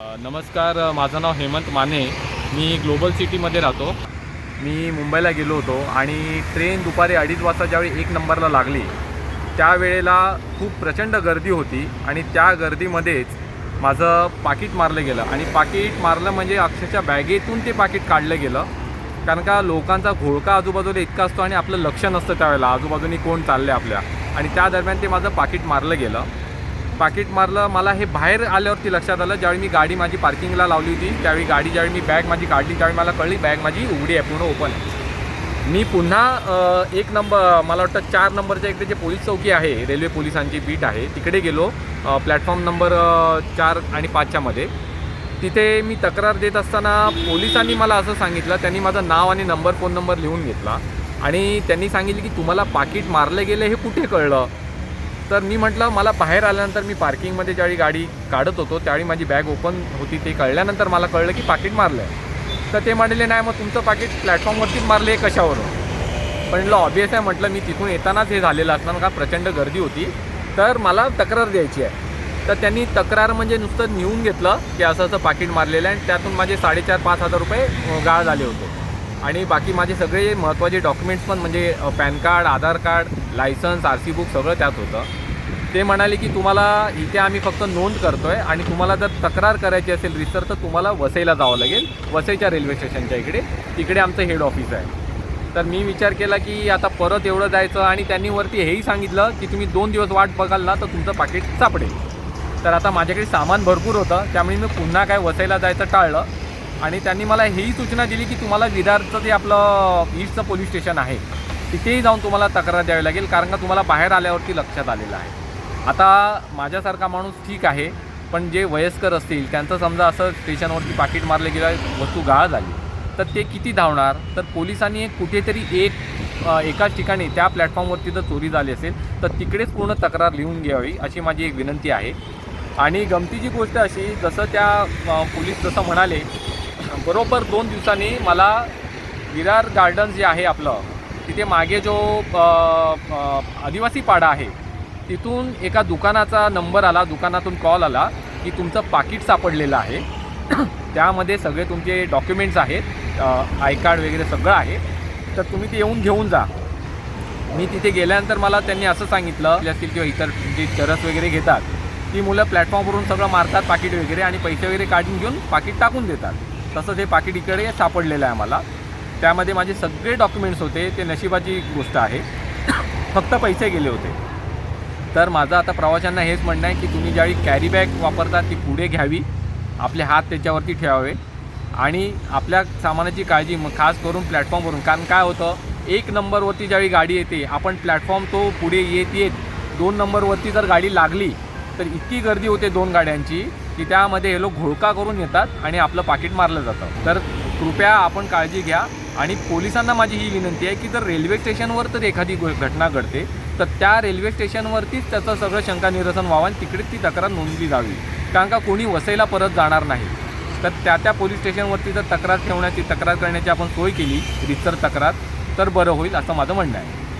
नमस्कार माझं नाव हेमंत माने. मी ग्लोबल सिटीमध्ये राहतो. मी मुंबईला गेलो होतो आणि ट्रेन दुपारी अडीच वाजता ज्यावेळी एक नंबरला लागली त्यावेळेला खूप प्रचंड गर्दी होती आणि त्या गर्दीमध्येच माझं पाकिट मारलं गेलं. आणि पाकिट मारलं म्हणजे अक्षरशः बॅगेतून ते पाकिट काढलं गेलं. कारण का लोकांचा घोळका आजूबाजूला इतका असतो आणि आपलं लक्ष नसतं त्यावेळेला. आजूबाजूनी कोण चाललं आपल्या? आणि त्या दरम्यान ते माझं पाकिट मारलं गेलं. पाकिट मारलं मला हे बाहेर आल्यावरती लक्षात आलं. ज्यावेळी मी गाडी माझी पार्किंगला लावली होती त्यावेळी गाडी ज्यावेळी मी बॅग माझी काढली त्यावेळी मला कळली बॅग माझी उघडी आहे पूर्ण ओपन आहे. मी पुन्हा एक नंबर मला वाटतं चार नंबरच्या इकडे जे पोलीस चौकी आहे रेल्वे पोलिसांची बीट आहे तिकडे गेलो प्लॅटफॉर्म नंबर चार आणि पाचच्यामध्ये तिथे मी तक्रार देत असताना पोलिसांनी मला असं सांगितलं त्यांनी माझं नाव आणि नंबर फोन नंबर लिहून घेतला. आणि त्यांनी सांगितलं की तुम्हाला पाकिट मारलं गेलं हे कुठे कळलं? तर मी म्हटलं मला बाहेर आल्यानंतर मी पार्किंगमध्ये ज्यावेळी गाडी काढत होतो त्यावेळी माझी बॅग ओपन होती ते कळल्यानंतर मला कळलं की पाकिट मारलं आहे तर ते म्हणाले नाही मग तुमचं पाकिट प्लॅटफॉर्मवरतीच मारले कशावरून? पण म्हटलं ऑबियस आहे म्हटलं मी तिथून येतानाच हे झालेलं असणार का प्रचंड गर्दी होती. तर मला तक्रार द्यायची आहे. तर त्यांनी तक्रार म्हणजे नुसतं नेऊन घेतलं की असं असं पाकिट मारलेलं आहे आणि त्यातून माझे साडेचार पाच हजार रुपये गाळ झाले होते. आणि बाकी माझे सगळे महत्त्वाचे डॉक्युमेंट्स पण म्हणजे PAN card Aadhaar card license R C book सगळं त्यात होतं. ते म्हणाले की तुम्हाला इथे आम्ही फक्त नोंद करतोय आणि तुम्हाला जर तक्रार करायची असेल रिसर तर तुम्हाला वसईला जावं लागेल. वसईच्या रेल्वे स्टेशनच्या इकडे. तिकडे आमचं हेड ऑफिस आहे. तर मी विचार केला की आता परत एवढं जायचं आणि त्यांनी वरती हेही सांगितलं की तुम्ही दोन दिवस वाट बघाल ना तर तुमचं पाकिट सापडेल. तर आता माझ्याकडे सामान भरपूर होतं. त्यामुळे मी पुन्हा काय वसईला जायचं टाळलं. आणि त्यांनी मला हेही सूचना दिली की तुम्हाला विरारचं जे आपलं ईस्टचं पोलीस स्टेशन आहे तिथेही जाऊन तुम्हाला तक्रार द्यावी लागेल. कारण का तुम्हाला बाहेर आल्यावरती लक्षात आलेलं आहे. आता माझ्यासारखा माणूस ठीक आहे पण जे वयस्कर असतील त्यांचं समजा असं स्टेशनवरती पाकिट मारले गेलं वस्तू गाळ झाली. तर ते किती धावणार? तर पोलिसांनी एक कुठेतरी एक एकाच ठिकाणी त्या प्लॅटफॉर्मवरती जर चोरी झाली असेल तर तिकडेच पूर्ण तक्रार लिहून घ्यावी अशी माझी एक विनंती आहे. आणि गमतीची गोष्ट अशी जसं त्या पोलीस जसं म्हणाले बरोबर दोन दिवसांनी मला विरार गार्डन्स जे आहे आपलं तिथे मागे जो आदिवासी पाडा आहे तिथून एका दुकानाचा नंबर आला दुकानातून कॉल आला की तुमचं पाकिट सापडलेलं आहे. त्यामध्ये सगळे तुमचे डॉक्युमेंट्स आहेत आय कार्ड वगैरे सगळं आहे. तर तुम्ही ते येऊन घेऊन जा. मी तिथे गेल्यानंतर मला त्यांनी असं सांगितलं असतील किंवा इतर जे चरस वगैरे घेतात ती मुलं प्लॅटफॉर्मवरून सगळं मारतात पाकिट वगैरे आणि पैसे वगैरे काढून घेऊन पाकिट टाकून देतात. तसं ते पाकिट इकडे सापडलेलं आहे मला त्यामध्ये माझे सगळे डॉक्युमेंट्स होते ते नशिबाची गोष्ट आहे. फक्त पैसे गेले होते. तर माझं आता प्रवाशांना हेच म्हणणं आहे की तुम्ही ज्यावेळी कॅरी बॅग वापरता ती पुढे घ्यावी आपले हात त्याच्यावरती ठेवावे आणि आपल्या सामानाची काळजी मग खास करून प्लॅटफॉर्मवरून कारण काय होतं एक नंबरवरती ज्यावेळी गाडी येते आपण प्लॅटफॉर्म तो पुढे येत येत दोन नंबरवरती जर गाडी लागली तर इतकी गर्दी होते दोन गाड्यांची की त्यामध्ये हे लोक घोळका करून येतात आणि आपलं पाकिट मारलं जातं. तर कृपया आपण काळजी घ्या आणि पोलिसांना माझी ही विनंती आहे की जर रेल्वे स्टेशनवर तर एखादी घटना घडते तर त्या रेल्वे स्टेशनवरतीच त्याचं सगळं शंका निरसन व्हावं आणि तिकडे ती तक्रार नोंदली जावी. कारण का कोणी वसईला परत जाणार नाही. तर त्या त्या पोलीस स्टेशनवरती जर तक्रार ठेवण्याची तक्रार करण्याची आपण सोय केली रितसर तक्रार तर बरं होईल असं माझं म्हणणं आहे.